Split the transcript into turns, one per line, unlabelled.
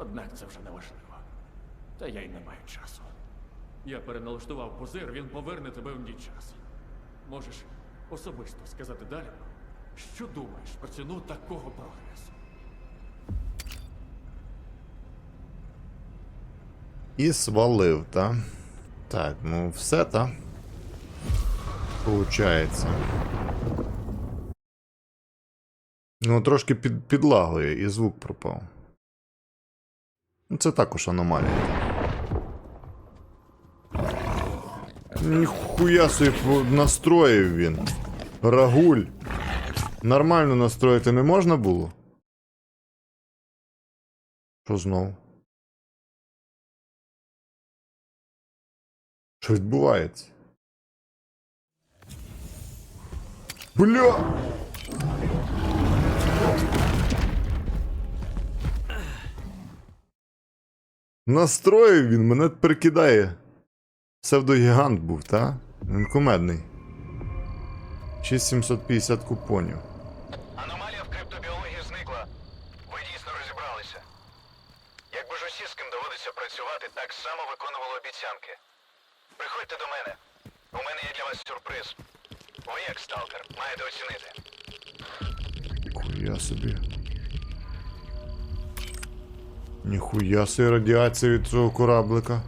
Однак це вже не важливо. Та я й не маю часу. Я переналаштував позир, він поверне тебе в час. Можеш особисто сказати далі, що думаєш про ціну такого прогресу?
І свалив, та? Так, ну все, та? Получається. Ну, трошки під, підлагує і звук пропав. Ну, це також аномалія. Ніхуя собі настроїв він. Рагуль. Нормально настроїти не можна було? Що знову? Що відбувається? Бля! Настроїв він, мене перекидає. Псевдогігант був, та? Він кумедний. 6750 купонів.
Аномалія в криптобіології зникла. Ви дійсно розібралися. Якби ж усі, з ким доводиться працювати, так само виконували обіцянки. Приходьте до мене. У мене є для вас сюрприз. Ви, як сталкер, маєте оцінити.
Ніхуя собі. Ніхуя себе радіація від цього кораблика.